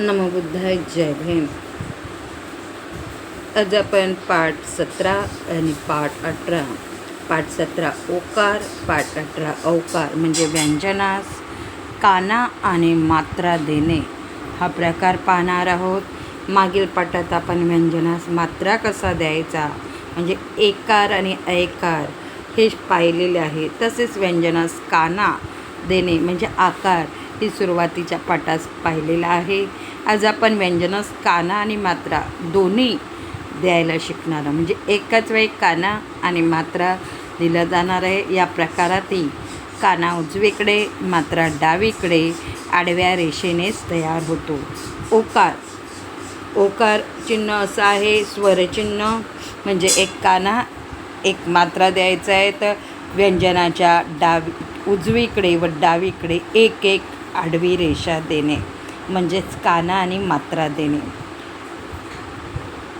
नमबुद्धाय जय भीम. आज आपण पाठ सतरा आणि पाठ अठरा. पाठ सतरा ओकार पाठ अठरा औकार म्हणजे व्यंजनास काना आणि मात्रा देणे. हा प्रकार पाहणार आहोत. मागील पाठात आपण व्यंजनास मात्रा कसा द्यायचा म्हणजे एकार आणि ऐकार हे पाहिलेले आहे. तसेच व्यंजनास काना देणे म्हणजे आकार ही सुरुवातीच्या पाठास पाहिलेलं आहे. आज आपण व्यंजनस काना आणि मात्रा दोन्ही द्यायला शिकणार म्हणजे एकाच वेळी काना आणि मात्रा दिला जाणार आहे. या प्रकारातही काना उजवीकडे मात्रा डावीकडे आडव्या रेषेनेच तयार होतो. ओकार. ओकार चिन्ह असं आहे. स्वरचिन्ह म्हणजे एक काना एक मात्रा द्यायचा आहे. तर व्यंजनाच्या डावी उजवीकडे व डावीकडे एक एक आडवी रेषा देणे म्हणजेच काना आणि मात्रा देणे.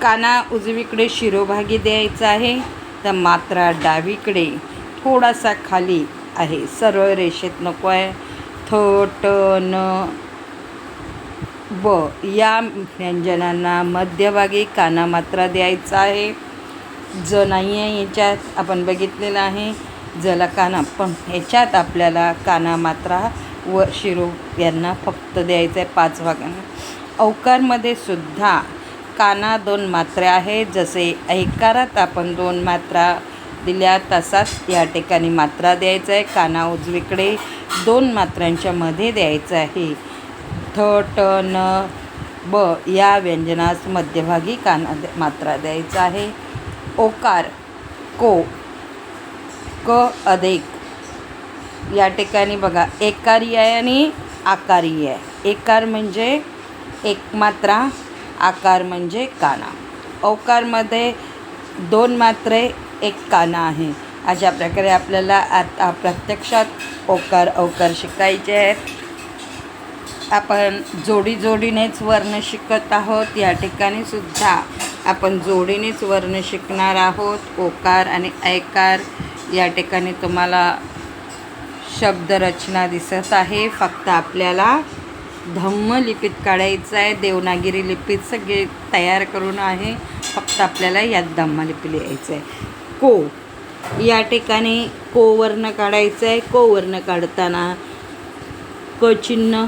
काना उजवीकडे शिरोभागी द्यायचा आहे तर मात्रा डावीकडे थोडासा खाली आहे. सरळ रेषेत नको आहे. थ ट न ब या व्यंजनांना मध्यभागी काना मात्रा द्यायचा आहे. ज नाही आहे याच्यात आपण बघितलेलं आहे. जला काना पण ह्याच्यात आपल्याला काना मात्रा व शिरो यांना फक्त द्यायचं आहे पाच भागांना. अवकारमध्ये सुद्धा काना दोन मात्रा आहेत. जसे ऐकारात आपण दोन मात्रा दिल्या तसाच या ठिकाणी मात्रा द्यायचा आहे काना उजवीकडे दोन मात्रांच्या मध्ये द्यायचं आहे थ ट न ब या व्यंजनास मध्यभागी काना द्या- मात्रा द्यायचा आहे. ओकार को क अधिक या ठिकाणी बघा एकारी आहे आणि आकारी आहे. एकार म्हणजे एक मात्रा आकार म्हणजे काना. औकारमध्ये दोन मात्रे एक काना आहे. अशा प्रकारे आपल्याला आता प्रत्यक्षात ओकार अवकार शिकायचे आहेत. आपण जोडी जोडीनेच वर्ण शिकत आहोत. या ठिकाणी सुद्धा आपण जोडीनेच वर्ण शिकणार आहोत. ओकार आणि ऐकार या ठिकाणी तुम्हाला शब्दरचना दिसत आहे. फक्त आपल्याला धम्म लिपीत काढायचं आहे. देवनागिरी लिपीत सगळे तयार करून आहे. फक्त आपल्याला यात धम्म लिपी लिहायचं आहे. को. या ठिकाणी कोवर्ण काढायचं आहे. को वर्ण काढताना क चिन्ह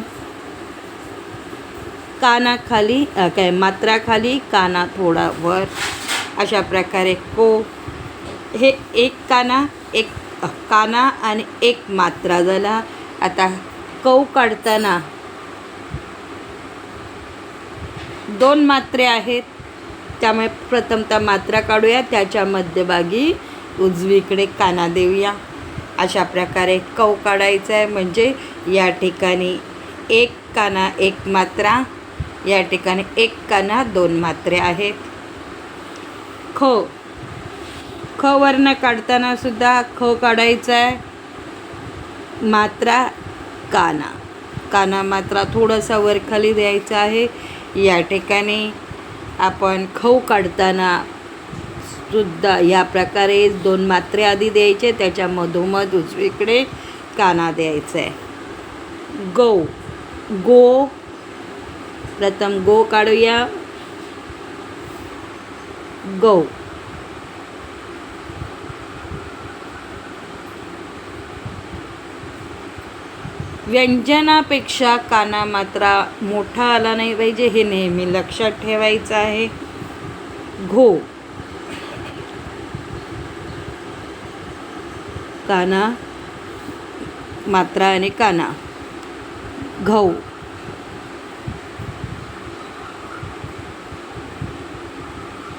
कानाखाली काय मात्राखाली काना थोडा वर. अशा प्रकारे को. हे एक काना एक काना आणि एक मात्रा झाला. आता कौ काढताना दोन मात्रे आहेत. त्यामुळे प्रथमतः मात्रा काढूया. त्याच्या मध्यभागी उजवीकडे काना देऊया. अशा प्रकारे कौ काढायचं आहे म्हणजे या ठिकाणी एक काना एक मात्रा. या ठिकाणी एक काना दोन मात्रे आहेत. खो ख वर्ण काढताना सुद्धा ख काढायचा आहे मात्रा काना. काना मात्रा थोडासा वरखाली द्यायचा आहे. या ठिकाणी आपण खव काढताना सुद्धा या प्रकारे दोन मात्रे आधी द्यायचे त्याच्या मधोमध उजवीकडे काना द्यायचा आहे गो. गो. प्रथम गो काढूया. गौ. व्यंजनापेक्षा काना मात्रा मोठा आला नाही पाहिजे हे नेहमी लक्षात ठेवायचं आहे. घो. काना मात्रा आणि काना. घऊ.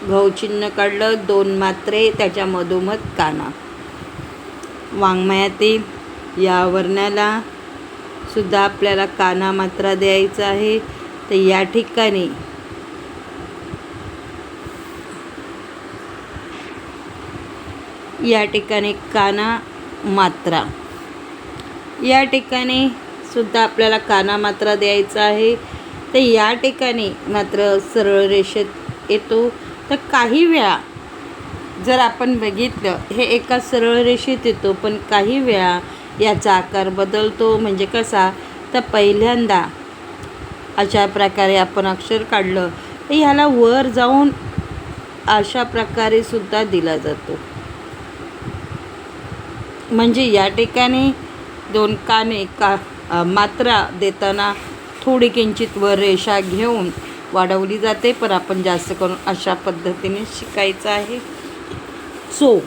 घऊ चिन्ह काढलं दोन मात्रे त्याच्या मधोमध काना. वाङ्मयातील या वर्णाला सुद्धा आपल्याला काना मात्रा द्यायचा आहे. तर या ठिकाणी या ठिकाणी काना मात्रा या ठिकाणी सुद्धा आपल्याला काना मात्रा द्यायचा आहे. तर या ठिकाणी मात्र सरळ रेषेत येतो. तर काही वेळा जर आपण बघितलं हे एका सरळ रेषेत येतो पण काही वेळा याचा आकार बदलतो म्हणजे कसा? तर पहिल्यांदा अशा प्रकारे आपण अक्षर काढलं तर ह्याला वर जाऊन अशा प्रकारे सुद्धा दिला जातो. म्हणजे या ठिकाणी दोन काने का मात्रा देताना थोडी किंचित वर रेषा घेऊन वाढवली जाते पण आपण जास्त करून अशा पद्धतीने शिकायचं आहे. सो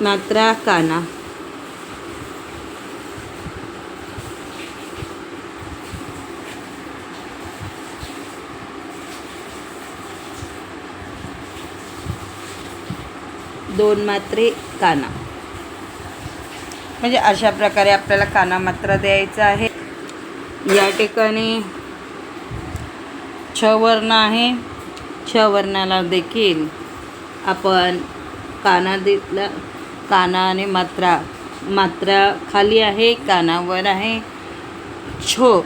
मात्रा काना दोन मात्रे काना. म्हणजे अशा प्रकारे आपल्याला काना मात्रा द्यायचा आहे. या ठिकाणी छ वर्ण आहे. छ वर्णाला देखील आपण काना दिला काना आणि मात्रा मात्रा खाली आहे कानावर आहे. छो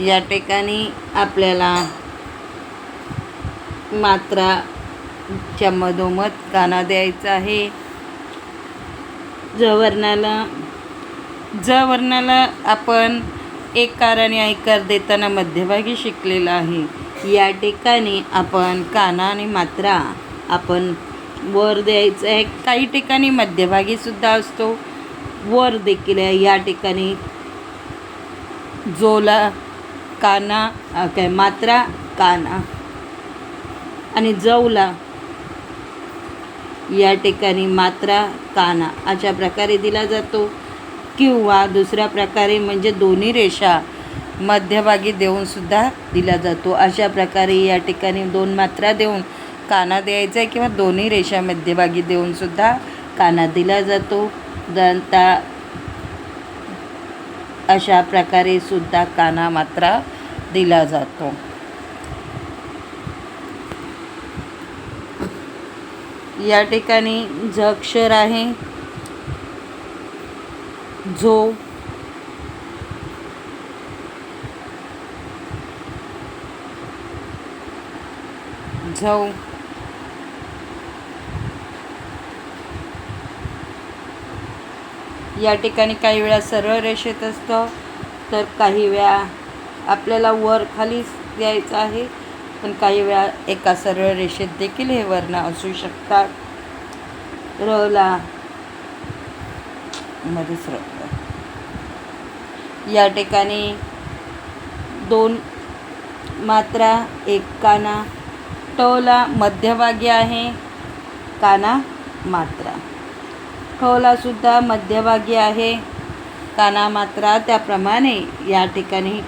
या ठिकाणी आपल्याला मात्राच्या मधोमध काना द्यायचा आहे. ज वर्णाला ज वर्णाला आपण एक आणि ऐकार देताना मध्यभागी शिकलेला आहे. या ठिकाणी आपण काना आणि मात्रा आपण वर द्यायचं आहे. काही ठिकाणी मध्यभागी सुद्धा असतो. वर देखील आहे या ठिकाणी. जोला काना काय मात्रा काना. आणि जवला या ठिकाणी मात्रा काना अशा प्रकारे दिला जातो. किंवा दुसऱ्या प्रकारे म्हणजे दोन्ही रेषा मध्यभागी देऊनसुद्धा दिला जातो. अशा प्रकारे या ठिकाणी दोन मात्रा देऊन काना द्यायचा आहे किंवा दोन्ही रेषा मध्यभागी देऊनसुद्धा काना दिला जातो. दंता अशा प्रकारे सुद्धा काना मात्रा दिला जातो. या ठिकाणी झ अक्षर आहे. झो. झौ. या ठिकाणी काही वेळा सरळ रेषेत असतं तर काही वेळा आपल्याला वर खाली द्यायचं आहे पण काही वेळा एका सरळ रेषेत देखील हे वर्ण असू शकतात. रला मध्येच र या ठिकाणी दोन मात्रा एक काना. टला मध्यभागी आहे काना मात्रा. ठोला सुद्धा मध्यभागी आहे. काना मात्रा त्याप्रमाणे या ठिकाणी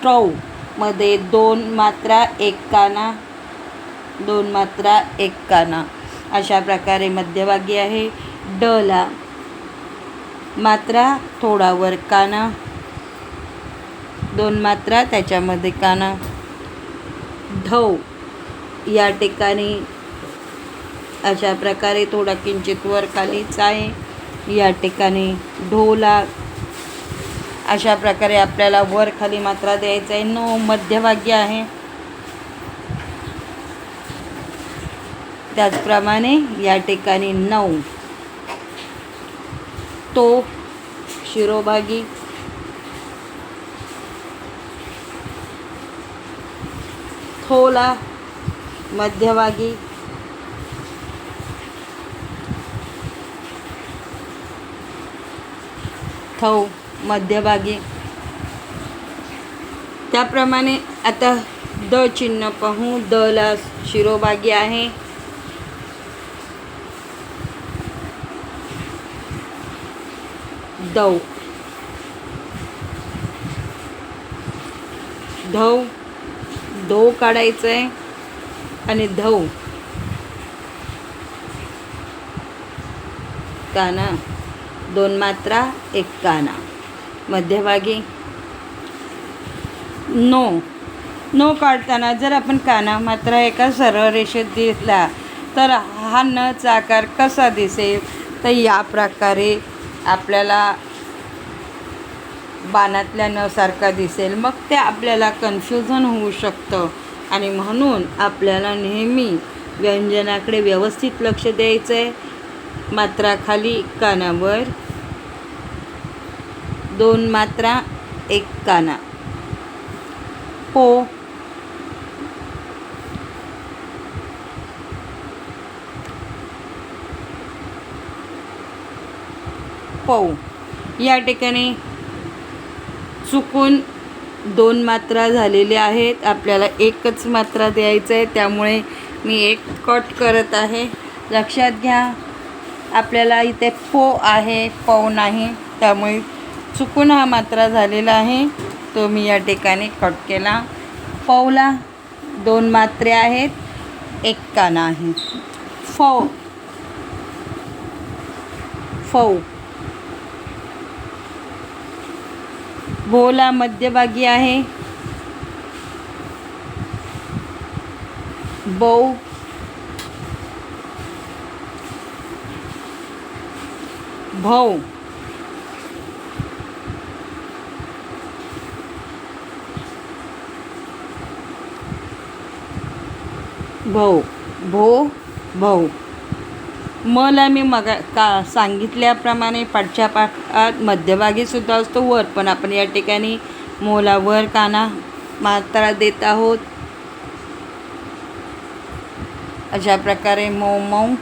ट्रौ मध्ये दोन मात्रा एक काना दोन मात्रा एक काना. अशा प्रकारे मध्यभागी आहे. डला मात्रा थोडा वर काना दोन मात्रा त्याच्यामध्ये काना. ढव या ठिकाणी अशा प्रकारे थोडा किंचित वर खालीच आहे. या ठिकाणी ढोला अशा प्रकारे आपल्याला वर खाली मात्रा द्यायचा आहे. नऊ मध्यभागी आहे. त्याचप्रमाणे या ठिकाणी नऊ. तो शिरोभागी. थोला मध्यभागी. खाऊ मध्यभागी. त्याप्रमाणे आता द चिन्ह पाहू. द ला शिरोभागी आहे. दव. धव. धव काढायचं आहे आणि धव. काना. दोन मात्रा एक काना. मध्यभागी. नो. नो काढताना जर आपण काना मात्रा एका सरळ रेषेत दिसला तर हा नचा आकार कसा दिसेल? तर या प्रकारे आपल्याला बाणातल्या नसारखा दिसेल. मग ते आपल्याला कन्फ्युजन होऊ शकतं. आणि म्हणून आपल्याला नेहमी व्यंजनाकडे व्यवस्थित लक्ष द्यायचं आहे मात्रा खाली कानावर. दोन मात्रा एक काना. पो. पौ. या ठिकाणी चुकून दोन मात्रा झालेल्या आहेत. आपल्याला एकच मात्रा द्यायचं आहे त्यामुळे मी एक कट करत आहे. लक्षात घ्या आपल्याला इथे पो आहे पौ नाही. त्यामुळे चुकून हा मात्रा झालेला आहे. तो मी या ठिकाणी कट केला. पौला दोन मात्रे आहेत. एक काना आहे फौ फौ भोला मध्यभागी आहे. बौ भौ भाऊ भो भाऊ. मला मी मग का सांगितल्याप्रमाणे पाठच्या पाठात मध्यभागीसुद्धा असतो वर पण आपण या ठिकाणी मोला वर काना मात्रा देत आहोत. अशा प्रकारे मऊ मऊ.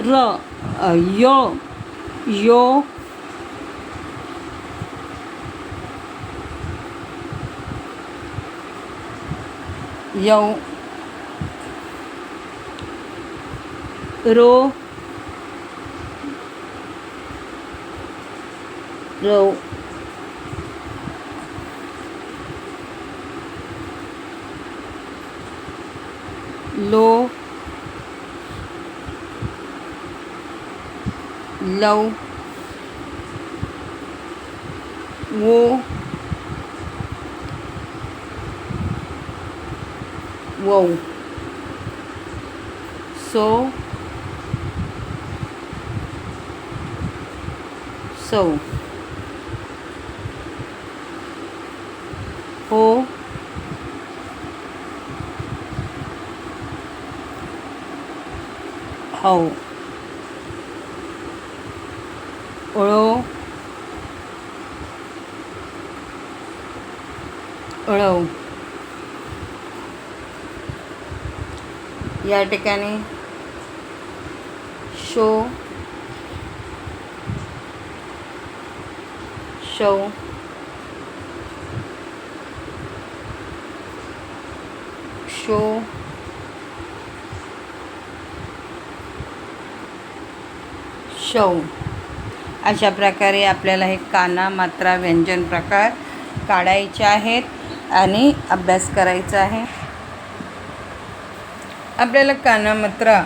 र यो यो यौ रो रो लो लव वो वो सो सो हो हो ओळो ओळव या ठिकाणी शो शो शो शौ. अशा प्रकारे आपल्याला हे काना मात्रा व्यंजन प्रकार काढायचे आहेत आणि अभ्यास करायचा आहे. आपल्याला काना मात्रा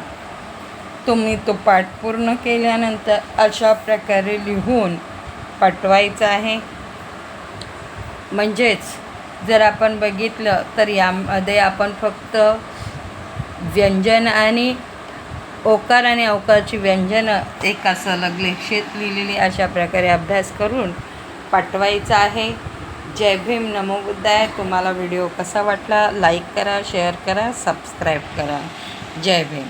तुम्ही तो पाठ पूर्ण केल्यानंतर अशा प्रकारे लिहून पाठवायचं आहे. म्हणजेच जर आपण बघितलं तर यामध्ये आपण फक्त व्यंजन आणि ओकार आणि अवकारची व्यंजनं एका सलग लेखेत लिहिलेली अशा प्रकारे अभ्यास करून पाठवायचा आहे. जय भीम नमो बुद्धाय. तुम्हाला व्हिडिओ कसा वाटला? लाईक करा शेअर करा सबस्क्राईब करा. जय भीम.